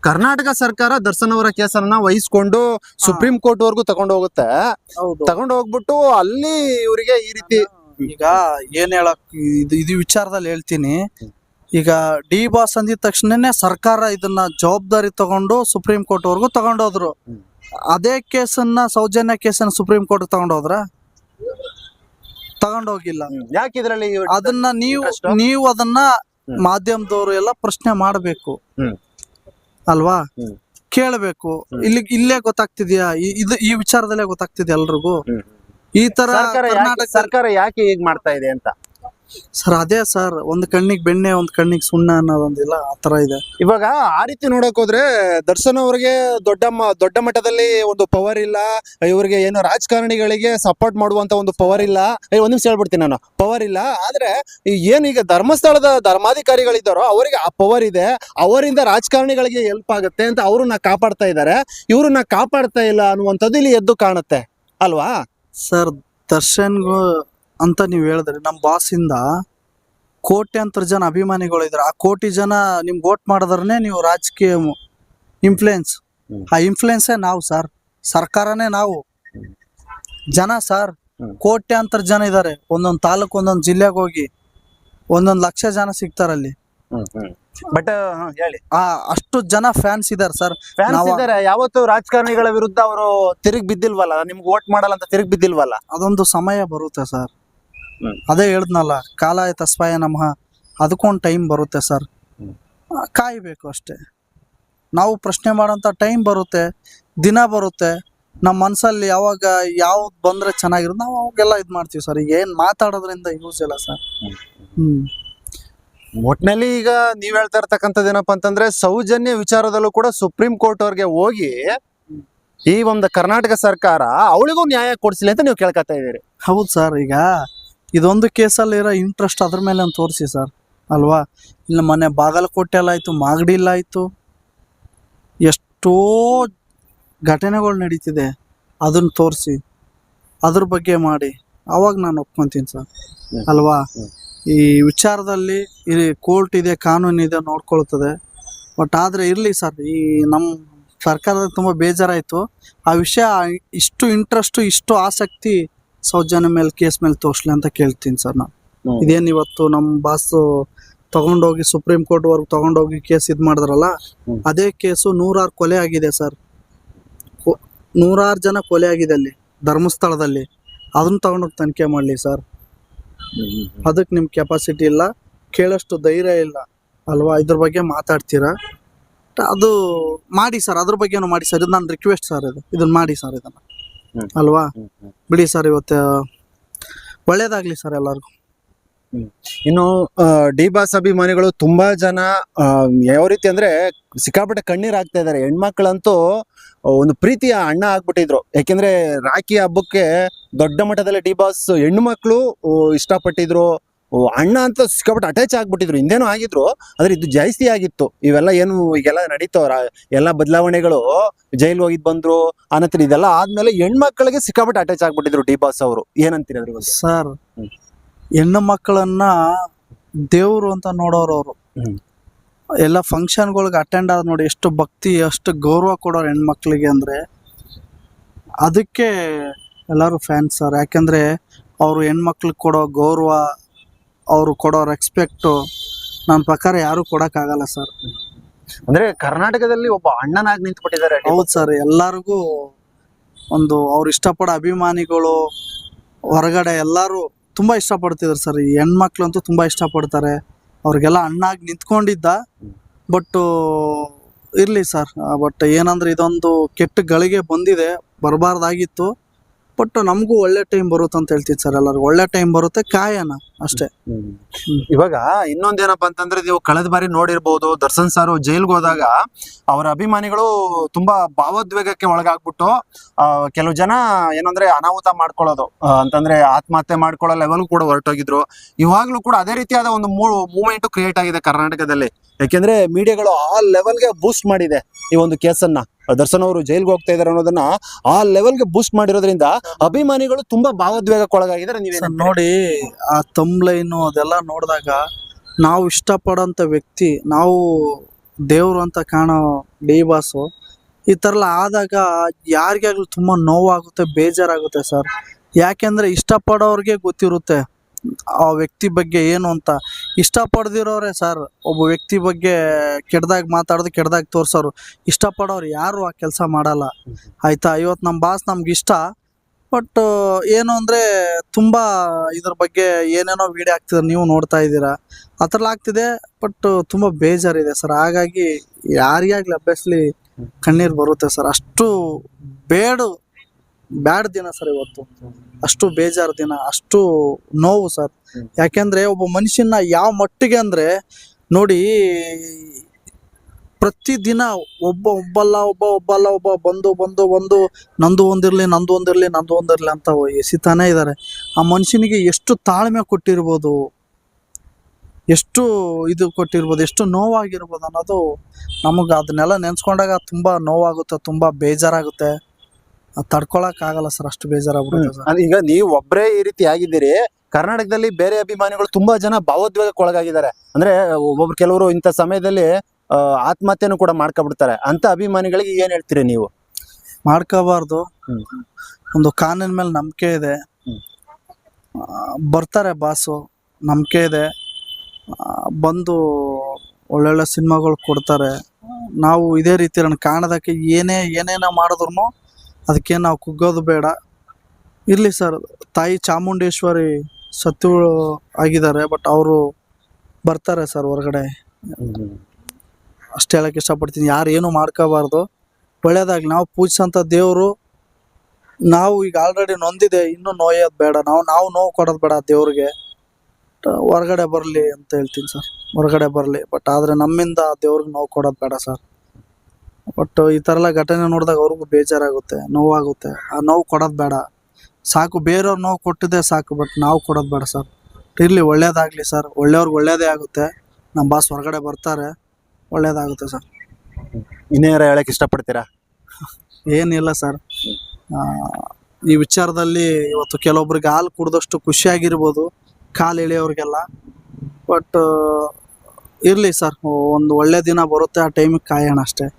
ಕರ್ನಾಟಕ ಸರ್ಕಾರ ದರ್ಶನ್ ಅವರ ಕೇಸನ್ನ ವಹಿಸ್ಕೊಂಡು ಸುಪ್ರೀಂ ಕೋರ್ಟ್ ವರ್ಗೂ ತಗೊಂಡು ಹೋಗುತ್ತೆ. ತಗೊಂಡು ಹೋಗ್ಬಿಟ್ಟು ಅಲ್ಲಿ ಇವರಿಗೆ ಈ ರೀತಿ ಈಗ ಏನ್ ಹೇಳಕ್ ಇದು ಇದು ವಿಚಾರದಲ್ಲಿ ಹೇಳ್ತೀನಿ. ಈಗ ಡಿ ಬಾಸ್ ಅಂದಿದ ತಕ್ಷಣನೇ ಸರ್ಕಾರ ಇದನ್ನ ಜವಾಬ್ದಾರಿ ತಗೊಂಡು ಸುಪ್ರೀಂ ಕೋರ್ಟ್ ವರ್ಗು ತಗೊಂಡೋದ್ರು. ಅದೇ ಕೇಸನ್ನ ಸೌಜನ್ಯ ಕೇಸನ್ನ ಸುಪ್ರೀಂ ಕೋರ್ಟ್ ತಗೊಂಡೋದ್ರ? ತಗೊಂಡೋಗಿಲ್ಲ. ಯಾಕೆ ಇದರಲ್ಲಿ ಅದನ್ನ ನೀವು ನೀವು ಅದನ್ನ ಮಾಧ್ಯಮದವರು ಎಲ್ಲ ಪ್ರಶ್ನೆ ಮಾಡಬೇಕು. ಅಲ್ವಾ. ಕೇಳಬೇಕು. ಇಲ್ಲಿ ಇಲ್ಲೇ ಗೊತ್ತಾಗ್ತಿದ್ಯಾ? ಇದು ಈ ವಿಚಾರದಲ್ಲೇ ಗೊತ್ತಾಗ್ತಿದೆ ಎಲ್ರಿಗೂ? ಈ ತರ ಕರ್ನಾಟಕ ಸರ್ಕಾರ ಯಾಕೆ ಹೀಗ್ ಮಾಡ್ತಾ ಇದೆ ಅಂತ? ಸರ್ ಅದೇ ಸರ್ ಒಂದ್ ಕಣ್ಣಿಗೆ ಬೆಣ್ಣೆ ಒಂದ್ ಕಣ್ಣಿಗೆ ಸುಣ್ಣ ಅನ್ನೋದೊಂದಿಲ್ಲ ಆ ತರ ಇದೆ. ಇವಾಗ ಆ ರೀತಿ ನೋಡಕ್ ಹೋದ್ರೆ ದರ್ಶನ್ ಅವರಿಗೆ ದೊಡ್ಡ ಮ- ದೊಡ್ಡ ಮಟ್ಟದಲ್ಲಿ ಒಂದು ಪವರ್ ಇಲ್ಲ. ಇವರಿಗೆ ಏನು ರಾಜಕಾರಣಿಗಳಿಗೆ ಸಪೋರ್ಟ್ ಮಾಡುವಂತ ಒಂದು ಪವರ್ ಇಲ್ಲ. ಏ, ಒಂದ್ ನಿಮಿಷ ಹೇಳ್ಬಿಡ್ತೀನಿ ನಾನು. ಪವರ್ ಇಲ್ಲ. ಆದ್ರೆ ಈ ಏನು ಈಗ ಧರ್ಮಸ್ಥಳದ ಧರ್ಮಾಧಿಕಾರಿಗಳಿದ್ದಾರೋ ಅವರಿಗೆ ಆ ಪವರ್ ಇದೆ. ಅವರಿಂದ ರಾಜಕಾರಣಿಗಳಿಗೆ ಹೆಲ್ಪ್ ಆಗುತ್ತೆ ಅಂತ ಅವ್ರನ್ನ ಕಾಪಾಡ್ತಾ ಇದ್ದಾರೆ ಇವ್ರನ್ನ ಕಾಪಾಡ್ತಾ ಇಲ್ಲ ಅನ್ನುವಂಥದ್ದು ಇಲ್ಲಿ ಎದ್ದು ಕಾಣುತ್ತೆ. ಅಲ್ವಾ? ಸರ್ ದರ್ಶನ್ಗೂ ಅಂತ ನೀವು ಹೇಳಿದ್ರೆ ನಮ್ಮ ಬಾಸ್ ಇಂದ ಕೋಟ್ಯಾಂತರ ಜನ ಅಭಿಮಾನಿಗಳು ಇದ್ರು. ಆ ಕೋಟಿ ಜನ ನಿಮ್ಗೆ ವೋಟ್ ಮಾಡಿದ್ರೆ ನೀವು ರಾಜಕೀಯ ಇನ್ಫ್ಲುಯೆನ್ಸ್ ಆ ಇನ್ಫ್ಲುಯೆನ್ಸೇ ನಾವು ಸರ್ ಸರ್ಕಾರನೇ ನಾವು. ಜನ ಸರ್ ಕೋಟ್ಯಂತರ ಜನ ಇದ್ದಾರೆ ಒಂದೊಂದು ತಾಲೂಕು ಒಂದೊಂದು ಜಿಲ್ಲೆಗೆ ಹೋಗಿ ಒಂದೊಂದು ಲಕ್ಷ ಜನ ಸಿಗ್ತಾರಲ್ಲಿ ಬಟ್ ಹೇಳಿ. ಆ ಅಷ್ಟು ಜನ ಫ್ಯಾನ್ಸ್ ಇದಾರೆ ಸರ್ ಫ್ಯಾನ್ಸ್ ಇದ್ದಾರೆ ಯಾವತ್ತು ರಾಜಕಾರಣಿಗಳ ವಿರುದ್ಧ ಅವರು ತಿರುಗಿ ಬಿದ್ದಿಲ್ವಲ್ಲ? ನಿಮ್ಗೆ ವೋಟ್ ಮಾಡಲ್ಲ ಅಂತ ತಿರುಗಿ ಬಿದ್ದಿಲ್ವಲ್ಲ? ಅದೊಂದು ಸಮಯ ಬರುತ್ತೆ ಸರ್. ಅದೇ ಹೇಳ್ದ್ನಲ್ಲ ಕಾಲಾಯ ತಸ್ವಾಯ ನಮಃ. ಅದಕ್ಕೊಂದು ಟೈಮ್ ಬರುತ್ತೆ ಸರ್. ಕಾಯಬೇಕು ಅಷ್ಟೇ. ನಾವು ಪ್ರಶ್ನೆ ಮಾಡೋಂಥ ಟೈಮ್ ಬರುತ್ತೆ ದಿನ ಬರುತ್ತೆ. ನಮ್ಮ ಮನಸ್ಸಲ್ಲಿ ಯಾವಾಗ ಯಾವ್ದು ಬಂದ್ರೆ ಚೆನ್ನಾಗಿರೋದು ನಾವು ಅವಾಗೆಲ್ಲ ಇದು ಮಾಡ್ತೀವಿ ಸರ್. ಈಗ ಏನು ಮಾತಾಡೋದ್ರಿಂದ ಯೂಸ್ ಇಲ್ಲ ಸರ್. ಹ್ಮ್. ಒಟ್ನಲ್ಲಿ ಈಗ ನೀವ್ ಹೇಳ್ತಾ ಇರ್ತಕ್ಕಂಥದ್ದು ಏನಪ್ಪಾ ಅಂತಂದ್ರೆ ಸೌಜನ್ಯ ವಿಚಾರದಲ್ಲೂ ಕೂಡ ಸುಪ್ರೀಂ ಕೋರ್ಟ್ ಅವ್ರಿಗೆ ಹೋಗಿ ಈ ಒಂದು ಕರ್ನಾಟಕ ಸರ್ಕಾರ ಅವಳಿಗೂ ನ್ಯಾಯ ಕೊಡ್ಸಿಲ್ಲ ಅಂತ ನೀವು ಕೇಳ್ಕೊತಾ ಇದೀರಿ ಹೌದು ಸರ್ ಈಗ ಇದೊಂದು ಕೇಸಲ್ಲಿರೋ ಇಂಟ್ರೆಸ್ಟ್ ಅದ್ರ ಮೇಲೆ ಅಂತ ತೋರಿಸಿ ಸರ್ ಅಲ್ವಾ? ಇಲ್ಲ ಮೊನ್ನೆ ಇಲ್ಲ ಆಯಿತು ಎಷ್ಟೋ ಘಟನೆಗಳು ನಡೀತಿದೆ. ಅದನ್ನ ತೋರಿಸಿ. ಅದ್ರ ಬಗ್ಗೆ ಮಾಡಿ. ಅವಾಗ ನಾನು ಒಪ್ಕೊತೀನಿ ಸರ್ ಅಲ್ವಾ? ಈ ವಿಚಾರದಲ್ಲಿ ಇಲ್ಲಿ ಕೋರ್ಟ್ ಇದೆ, ಕಾನೂನು ಇದೆ ನೋಡ್ಕೊಳ್ತದೆ. ಬಟ್ ಆದರೆ ಇರಲಿ ಸರ್ ಈ ನಮ್ಮ ಸರ್ಕಾರದ ತುಂಬ ಬೇಜಾರಾಯಿತು. ಆ ವಿಷಯ ಇಷ್ಟು ಇಂಟ್ರೆಸ್ಟು ಇಷ್ಟು ಆಸಕ್ತಿ ಸೌಜನ್ಯ ಮೇಲೆ ಕೇಸ್ ಮೇಲೆ ತೋರಿಸ್ಲಿ ಅಂತ ಕೇಳ್ತೀನಿ ಸರ್ ನಾನು. ಇದೇನು ಇವತ್ತು ನಮ್ಮ ಬಾಸು ತಗೊಂಡೋಗಿ ಸುಪ್ರೀಂ ಕೋರ್ಟ್ ವರ್ಗು ತಗೊಂಡೋಗಿ ಕೇಸ್ ಇದು ಮಾಡಿದ್ರಲ್ಲ ಹ್ಮ್. ಅದೇ ಕೇಸು ನೂರಾರು ಕೊಲೆ ಆಗಿದೆ ಸರ್. ಕೊ- ನೂರಾರು ಜನ ಕೊಲೆ ಆಗಿದೆ ಅಲ್ಲಿ ಧರ್ಮಸ್ಥಳದಲ್ಲಿ. ಅದನ್ನ ತಗೊಂಡೋಗಿ ತನಿಖೆ ಮಾಡಲಿ ಸರ್. ಅದಕ್ಕೆ ನಿಮ್ಮ ಕೆಪಾಸಿಟಿ ಇಲ್ಲ ಕೇಳಷ್ಟು ಧೈರ್ಯ ಇಲ್ಲ. ಅಲ್ವಾ? ಇದ್ರ ಬಗ್ಗೆ ಮಾತಾಡ್ತೀರಾ? ಅದು ಮಾಡಿ ಸರ್ ಅದ್ರ ಬಗ್ಗೆನೂ ಮಾಡಿ ಸರ್. ಇದು ನನ್ನ ರಿಕ್ವೆಸ್ಟ್ ಸರ್ ಇದು. ಇದನ್ನ ಮಾಡಿ ಸರ್ ಇದನ್ನ. ಅಲ್ವಾ? ಬಿಡಿ ಸರ್ ಇವತ್ತು ಒಳ್ಳೇದಾಗ್ಲಿ ಸರ್ ಎಲ್ಲರಿಗೂ. ಇನ್ನು ಡಿ ಬಾಸ್ ಅಭಿಮಾನಿಗಳು ತುಂಬಾ ಜನ ಯಾವ ರೀತಿ ಅಂದ್ರೆ ಸಿಕ್ಕಾಪಟ್ಟೆ ಕಣ್ಣೀರ್ ಆಗ್ತಾ ಇದಾರೆ ಹೆಣ್ಮಕ್ಳಂತೂ ಒಂದು ಪ್ರೀತಿಯ ಅಣ್ಣ ಆಗ್ಬಿಟ್ಟಿದ್ರು. ಯಾಕೆಂದ್ರೆ ರಾಖಿ ಹಬ್ಬಕ್ಕೆ ದೊಡ್ಡ ಮಟ್ಟದಲ್ಲಿ ಡಿ ಬಾಸ್ ಹೆಣ್ಣು ಮಕ್ಕಳು ಇಷ್ಟಪಟ್ಟಿದ್ರು. ಅಣ್ಣ ಅಂತ ಸಿಕ್ಕಾಬಿಟ್ಟು ಅಟ್ಯಾಚ್ ಆಗ್ಬಿಟ್ಟಿದ್ರು. ಹಿಂದೇನೋ ಆಗಿದ್ರು ಆದ್ರೆ ಇದು ಜಾಸ್ತಿ ಆಗಿತ್ತು. ಇವೆಲ್ಲ ಏನು ಈಗೆಲ್ಲ ನಡೀತಾವ ಎಲ್ಲ ಬದಲಾವಣೆಗಳು ಜೈಲ್ ಹೋಗಿದ್ ಬಂದ್ರು ಅನಂತರ ಇದೆಲ್ಲ ಆದ್ಮೇಲೆ ಹೆಣ್ಮಕ್ಳಿಗೆ ಸಿಕ್ಕಾಬಿಟ್ಟು ಅಟ್ಯಾಚ್ ಆಗ್ಬಿಟ್ಟಿದ್ರು ಡಿ ಬಾಸ್ ಅವರು. ಏನಂತೀರಿ ಅದ್ರ ಬಗ್ಗೆ? ಸರ್. ಹೆಣ್ಣು ಮಕ್ಕಳನ್ನ ದೇವ್ರು ಅಂತ ನೋಡೋರು ಅವರು. ಎಲ್ಲ ಫಂಕ್ಷನ್ಗಳಿಗೆ ಅಟೆಂಡ್ ಆದ ನೋಡಿ ಎಷ್ಟು ಭಕ್ತಿ ಎಷ್ಟು ಗೌರವ ಕೊಡೋರು ಹೆಣ್ಮಕ್ಳಿಗೆ ಅಂದ್ರೆ ಅದಕ್ಕೆ ಎಲ್ಲರೂ ಫ್ಯಾನ್ಸ್ ಸರ್. ಯಾಕಂದ್ರೆ ಅವರು ಹೆಣ್ಮಕ್ಳಿಗೆ ಕೊಡೋ ಗೌರವ ಅವರು ಕೊಡೋ ರೆಸ್ಪೆಕ್ಟು ನನ್ನ ಪ್ರಕಾರ ಯಾರು ಕೊಡೋಕ್ಕಾಗಲ್ಲ ಸರ್. ಅಂದ್ರೆ ಕರ್ನಾಟಕದಲ್ಲಿ ಒಬ್ಬ ಅಣ್ಣನಾಗಿ ನಿಂತ್ಬಿಟ್ಟಿದ್ದಾರೆ ಹೌದು ಸರ್ ಎಲ್ಲರಿಗೂ ಒಂದು ಅವ್ರು ಇಷ್ಟಪಡೋ ಅಭಿಮಾನಿಗಳು ಹೊರಗಡೆ ಎಲ್ಲರೂ ತುಂಬಾ ಇಷ್ಟಪಡ್ತಿದ್ರು ಸರ್. ಈ ಹೆಣ್ಮಕ್ಳಂತೂ ತುಂಬಾ ಇಷ್ಟಪಡ್ತಾರೆ. ಅವ್ರಿಗೆಲ್ಲ ಅಣ್ಣಾಗಿ ನಿಂತ್ಕೊಂಡಿದ್ದ ಬಟ್ ಇರ್ಲಿ ಸರ್. ಬಟ್ ಏನಂದ್ರೆ ಇದೊಂದು ಕೆಟ್ಟ ಗಳಿಗೆ ಬಂದಿದೆ ಬರಬಾರ್ದಾಗಿತ್ತು. ಬಟ್ ನಮಗೂ ಒಳ್ಳೆ ಟೈಮ್ ಬರುತ್ತೆ ಅಂತ ಹೇಳ್ತೀನಿ ಸರ್ ಎಲ್ಲರಿಗೂ. ಒಳ್ಳೆ ಟೈಮ್ ಬರುತ್ತೆ ಕಾಯನ ಅಷ್ಟೇ. ಇವಾಗ ಇನ್ನೊಂದೇನಪ್ಪ ಅಂತಂದ್ರೆ ನೀವು ಕಳೆದ ಬಾರಿ ನೋಡಿರ್ಬೋದು ದರ್ಶನ್ ಸರ್ ಜೈಲ್ಗೆ ಹೋದಾಗ ಅವರ ಅಭಿಮಾನಿಗಳು ತುಂಬಾ ಭಾವೋದ್ವೇಗಕ್ಕೆ ಒಳಗಾಗ್ಬಿಟ್ಟು ಕೆಲವು ಜನ ಏನಂದ್ರೆ ಅನಾಹುತ ಮಾಡ್ಕೊಳ್ಳೋದು ಅಂತಂದ್ರೆ ಆತ್ಮಹತ್ಯೆ ಮಾಡ್ಕೊಳ್ಳೋ ಲೆವೆಲ್ ಕೂಡ ಹೊರಟೋಗಿದ್ರು. ಇವಾಗ್ಲೂ ಕೂಡ ಅದೇ ರೀತಿಯಾದ ಒಂದು ಮೂವ್ಮೆಂಟ್ ಕ್ರಿಯೇಟ್ ಆಗಿದೆ ಕರ್ನಾಟಕದಲ್ಲಿ. ಯಾಕೆಂದ್ರೆ ಮೀಡಿಯಾಗಳು ಆ ಲೆವೆಲ್ಗೆ ಬೂಸ್ಟ್ ಮಾಡಿದೆ. ಈ ಒಂದು ಕೇಸನ್ನ ದರ್ಶನ್ ಅವರು ಜೈಲ್ಗೆ ಹೋಗ್ತಾ ಇದಾರೆ ಅನ್ನೋದನ್ನ ಆ ಲೆವೆಲ್ಗೆ ಬೂಸ್ಟ್ ಮಾಡಿರೋದ್ರಿಂದ ಅಭಿಮಾನಿಗಳು ತುಂಬಾ ಭಾವೋದ್ವೇಗಕ್ಕೆ ಒಳಗಾಗಿದ್ದಾರೆ. ನೀವೇ ಸರ್ ನೋಡಿ ಆ ತಂಬ್ಲೈನು ಅದೆಲ್ಲ ನೋಡಿದಾಗ ನಾವು ಇಷ್ಟಪಡೋಂಥ ವ್ಯಕ್ತಿ ನಾವು ದೇವ್ರು ಅಂತ ಕಾಣೋ ಡಿ ಬಾಸು ಈ ಥರ ಎಲ್ಲ ಆದಾಗ ಯಾರಿಗಾಗ್ಲೂ ತುಂಬ ನೋವಾಗುತ್ತೆ ಬೇಜಾರಾಗುತ್ತೆ ಸರ್. ಯಾಕೆಂದ್ರೆ ಇಷ್ಟಪಡೋರಿಗೆ ಗೊತ್ತಿರುತ್ತೆ. ಆ ವ್ಯಕ್ತಿ ಬಗ್ಗೆ ಏನು ಅಂತ ಇಷ್ಟಪಡ್ದಿರೋರೆ ಸರ್. ಒಬ್ಬ ವ್ಯಕ್ತಿ ಬಗ್ಗೆ ಕೆಡ್ದಾಗ ಮಾತಾಡೋದು ಕೆಡ್ದಾಗ ತೋರ್ಸೋರು. ಇಷ್ಟಪಡೋರು ಯಾರು ಆ ಕೆಲಸ ಮಾಡಲ್ಲ. ಆಯ್ತಾ? ಇವತ್ತು ನಮ್ಮ ಬಾಸ್ ನಮ್ಗೆ ಇಷ್ಟ. ಬಟ್ ಏನು ಅಂದ್ರೆ ತುಂಬಾ ಇದ್ರ ಬಗ್ಗೆ ಏನೇನೋ ವಿಡಿಯೋ ಆಗ್ತಿದೆ, ನೀವು ನೋಡ್ತಾ ಇದ್ದೀರಾ. ಆ ಆಗ್ತಿದೆ. ಬಟ್ ತುಂಬಾ ಬೇಜಾರಿದೆ ಸರ್. ಹಾಗಾಗಿ ಯಾರಿಗಾಗ್ಲಿ ಅಭ್ಯಾಸಲಿ ಕಣ್ಣೀರು ಬರುತ್ತೆ ಸರ್. ಅಷ್ಟು ಬೇಡ. ಬ್ಯಾಡ್ ದಿನ ಸರ್ ಇವತ್ತು. ಅಷ್ಟು ಬೇಜಾರು ದಿನ, ಅಷ್ಟು ನೋವು ಸರ್. ಯಾಕೆಂದ್ರೆ ಒಬ್ಬ ಮನುಷ್ಯನ ಯಾವ ಮಟ್ಟಿಗೆ ಅಂದ್ರೆ ನೋಡಿ ಪ್ರತಿ ದಿನ ಒಬ್ಬ ಒಬ್ಬಲ್ಲ ಒಬ್ಬ ಒಬ್ಬಲ್ಲ, ಒಬ್ಬ ಬಂದು ಬಂದು ಬಂದು, ನಂದು ಒಂದಿರ್ಲಿ ನಂದು ಒಂದಿರ್ಲಿ ನಂದು ಒಂದಿರ್ಲಿ ಅಂತ ಎಸಿತಾನೆ ಇದ್ದಾರೆ ಆ ಮನುಷ್ಯನಿಗೆ ಎಷ್ಟು ತಾಳ್ಮೆ ಕೊಟ್ಟಿರ್ಬೋದು, ಎಷ್ಟು ಇದು ಕೊಟ್ಟಿರ್ಬೋದು, ಎಷ್ಟು ನೋವಾಗಿರ್ಬೋದು ಅನ್ನೋದು ನಮಗೆ ಅದನ್ನೆಲ್ಲ ನೆನೆಸ್ಕೊಂಡಾಗ ತುಂಬಾ ನೋವಾಗುತ್ತೆ, ತುಂಬಾ ಬೇಜಾರಾಗುತ್ತೆ. ಅದ್ ತಡ್ಕೊಳಕ್ ಆಗಲ್ಲ ಸರ್ ಅಷ್ಟು ಬೇಜಾರಾಗ್ಬಿಡುತ್ತೆ ಸರ್. ಅದ್ ಈಗ ನೀವು ಒಬ್ರೇ ಈ ರೀತಿ ಆಗಿದ್ದೀರಿ ಕರ್ನಾಟಕದಲ್ಲಿ ಬೇರೆ ಅಭಿಮಾನಿಗಳು ತುಂಬಾ ಜನ ಭಾವೋದ್ವೇಗಕ್ಕೆ ಒಳಗಾಗಿದ್ದಾರೆ. ಅಂದ್ರೆ ಒಬ್ಬೊಬ್ರು ಕೆಲವರು ಇಂಥ ಸಮಯದಲ್ಲಿ ಆ, ಆತ್ಮಹತ್ಯೆನೂ ಕೂಡ ಮಾಡ್ಕೊಬಿಡ್ತಾರೆ. ಅಂತ ಅಭಿಮಾನಿಗಳಿಗೆ ಏನ್ ಹೇಳ್ತೀರಿ ನೀವು? ಮಾಡ್ಕೋಬಾರ್ದು. ಹ್ಮ್. ಒಂದು ಕಾನೂನ್ ಮೇಲೆ ನಂಬಿಕೆ ಇದೆ. ಹ್ಮ್. ಆ, ಬರ್ತಾರೆ ಬಾಸು ನಂಬಿಕೆ ಇದೆ. ಆ, ಬಂದು ಒಳ್ಳೊಳ್ಳೆ ಸಿನಿಮಾಗಳು ಕೊಡ್ತಾರೆ. ನಾವು ಇದೇ ರೀತಿ ನನ್ನ ಕಾಣೋದಕ್ಕೆ ಏನೇ ಏನೇನೋ ಮಾಡಿದ್ರು ಅದಕ್ಕೆ ನಾವು ಕುಗ್ಗೋದು ಬೇಡ. ಇರಲಿ ಸರ್ ತಾಯಿ ಚಾಮುಂಡೇಶ್ವರಿ ಸತ್ತು ಆಗಿದ್ದಾರೆ ಬಟ್ ಅವರು ಬರ್ತಾರೆ ಸರ್ ಹೊರಗಡೆ. ಅಷ್ಟು ಹೇಳಕ್ಕೆ ಇಷ್ಟಪಡ್ತೀನಿ. ಯಾರು ಏನು ಮಾಡ್ಕೋಬಾರ್ದು. ಒಳ್ಳೇದಾಗಲಿ. ನಾವು ಪೂಜಿಸೋಂಥ ದೇವರು, ನಾವು ಈಗ ಆಲ್ರೆಡಿ ನೊಂದಿದೆ. ಇನ್ನೂ ನೋಯೋದು ಬೇಡ. ನಾವು ನಾವು ನೋವು ಕೊಡೋದು ಬೇಡ ದೇವ್ರಿಗೆ. ಹೊರಗಡೆ ಬರಲಿ ಅಂತ ಹೇಳ್ತೀನಿ ಸರ್ ಹೊರಗಡೆ ಬರಲಿ. ಬಟ್ ಆದರೆ ನಮ್ಮಿಂದ ದೇವ್ರಿಗೆ ನೋವು ಕೊಡೋದು ಬೇಡ ಸರ್ ಬಟ್ ಈ ಥರ ಎಲ್ಲ ಘಟನೆ ನೋಡಿದಾಗ ಅವ್ರಿಗೂ ಬೇಜಾರಾಗುತ್ತೆ ನೋವಾಗುತ್ತೆ. ಆ ನೋವು ಕೊಡೋದು ಬೇಡ. ಸಾಕು ಬೇರೆಯವ್ರು ನೋವು ಕೊಟ್ಟಿದ್ದೆ ಸಾಕು ಬಟ್ ನಾವು ಕೊಡೋದು ಬೇಡ ಸರ್. ಇರಲಿ ಒಳ್ಳೇದಾಗಲಿ ಸರ್. ಒಳ್ಳೆಯವ್ರಿಗೆ ಒಳ್ಳೇದೇ ಆಗುತ್ತೆ. ನಮ್ಮ ಬಾಸ್ ಹೊರಗಡೆ ಬರ್ತಾರೆ. ಒಳ್ಳೇದಾಗುತ್ತೆ ಸರ್. ಇನ್ನೇನಾರ ಹೇಳಕ್ಕೆ ಇಷ್ಟಪಡ್ತೀರಾ? ಏನಿಲ್ಲ ಸರ್. ಆ, ಈ ವಿಚಾರದಲ್ಲಿ ಇವತ್ತು ಕೆಲವೊಬ್ರಿಗೆ ಹಾಲು ಕುಡ್ದಷ್ಟು ಖುಷಿಯಾಗಿರ್ಬೋದು ಕಾಲು ಎಳೆಯೋರಿಗೆಲ್ಲ. ಬಟ್ ಇರಲಿ ಸರ್. ಒಂದು ಒಳ್ಳೆ ದಿನ ಬರುತ್ತೆ ಆ ಟೈಮಿಗೆ ಕಾಯೋಣ ಅಷ್ಟೇ.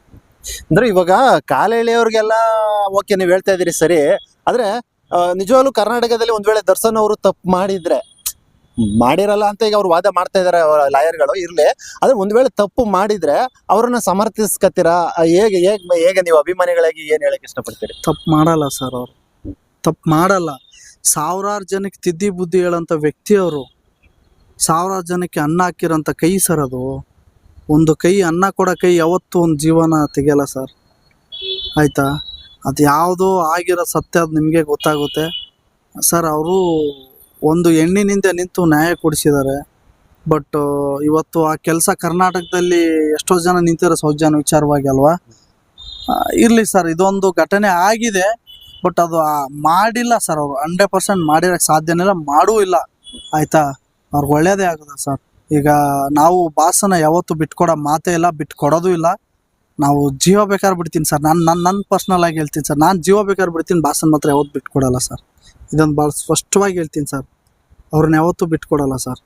ಅಂದ್ರೆ ಇವಾಗ ಕಾಲ ಎಳೆಯವ್ರಿಗೆಲ್ಲ ಓಕೆ ನೀವು ಹೇಳ್ತಾ ಇದ್ದೀರಿ ಸರಿ, ಆದ್ರೆ ನಿಜವಾಗ್ಲೂ ಕರ್ನಾಟಕದಲ್ಲಿ ಒಂದ್ ವೇಳೆ ದರ್ಶನ್ ಅವರು ತಪ್ಪು ಮಾಡಿದ್ರೆ, ಮಾಡಿರಲ್ಲ ಅಂತ ಈಗ ಅವ್ರು ವಾದ ಮಾಡ್ತಾ ಇದಾರೆ ಲಾಯರ್ಗಳು ಇರ್ಲಿ, ಆದ್ರೆ ಒಂದ್ ವೇಳೆ ತಪ್ಪು ಮಾಡಿದ್ರೆ ಅವ್ರನ್ನ ಸಮರ್ಥಿಸ್ಕತ್ತೀರಾ? ಹೇಗೆ, ಹೇಗ್, ಹೇಗೆ ನೀವು ಅಭಿಮಾನಿಗಳಾಗಿ ಏನ್ ಹೇಳಕ್ ಇಷ್ಟಪಡ್ತೀರಿ? ತಪ್ಪು ಮಾಡಲ್ಲ ಸರ್ ಅವ್ರು. ತಪ್ಪು ಮಾಡಲ್ಲ. ಸಾವಿರಾರು ಜನಕ್ಕೆ ತಿದ್ದಿ ಬುದ್ಧಿ ಹೇಳೋಂಥ ವ್ಯಕ್ತಿ ಅವರು, ಸಾವಿರಾರು ಜನಕ್ಕೆ ಅನ್ನ ಹಾಕಿರೋಂಥ ಕೈ ಸರ್ ಅದು. ಒಂದು ಕೈ ಅನ್ನ ಕೊಡೋ ಕೈ ಯಾವತ್ತೂ ಒಂದು ಜೀವನ ತೆಗೆಯಲ್ಲ ಸರ್. ಆಯಿತಾ? ಅದು ಯಾವುದೋ ಆಗಿರೋ ಸತ್ಯ ಅದು ನಿಮಗೆ ಗೊತ್ತಾಗುತ್ತೆ. ಸರ್, ಅವರು ಒಂದು ಹೆಣ್ಣಿನಿಂದ ನಿಂತು ನ್ಯಾಯ ಕೊಡಿಸಿದ್ದಾರೆ. ಬಟ್ ಇವತ್ತು ಆ ಕೆಲಸ ಕರ್ನಾಟಕದಲ್ಲಿ ಎಷ್ಟೋ ಜನ ನಿಂತಿರೋ ಸೌಜನ್ಯ ವಿಚಾರವಾಗಿ ಅಲ್ವಾ? ಇರಲಿ ಸರ್, ಇದೊಂದು ಘಟನೆ ಆಗಿದೆ. ಬಟ್ ಅದು ಮಾಡಿಲ್ಲ ಸರ್ ಅವರು. ಹಂಡ್ರೆಡ್ ಪರ್ಸೆಂಟ್ ಮಾಡಿರೋಕ್ಕೆ ಸಾಧ್ಯನೇ ಇಲ್ಲ, ಮಾಡೂ ಇಲ್ಲ. ಆಯಿತಾ? ಅವ್ರಿಗೆ ಒಳ್ಳೆಯದೇ ಆಗೋದ ಸರ್. ಈಗ ನಾವು ಬಾಸನ ಯಾವತ್ತೂ ಬಿಟ್ಕೊಡೋ ಮಾತೇ ಇಲ್ಲ, ಬಿಟ್ಕೊಡೋದು ಇಲ್ಲ. ನಾವು ಜೀವ ಬೇಕಾದ್ರೆ ಬಿಡ್ತೀನಿ ಸರ್. ನಾನು ನನ್ನ ನನ್ನ ಪರ್ಸ್ನಲ್ ಆಗಿ ಹೇಳ್ತೀನಿ ಸರ್. ನಾನು ಜೀವ ಬೇಕಾದ್ರೆ ಬಿಡ್ತೀನಿ, ಬಾಸನ್ ಮಾತ್ರ ಯಾವತ್ತು ಬಿಟ್ಕೊಡಲ್ಲ ಸರ್. ಇದೊಂದು ಭಾಳ ಸ್ಪಷ್ಟವಾಗಿ ಹೇಳ್ತೀನಿ ಸರ್. ಅವ್ರನ್ನ ಯಾವತ್ತೂ ಬಿಟ್ಕೊಡಲ್ಲ ಸರ್.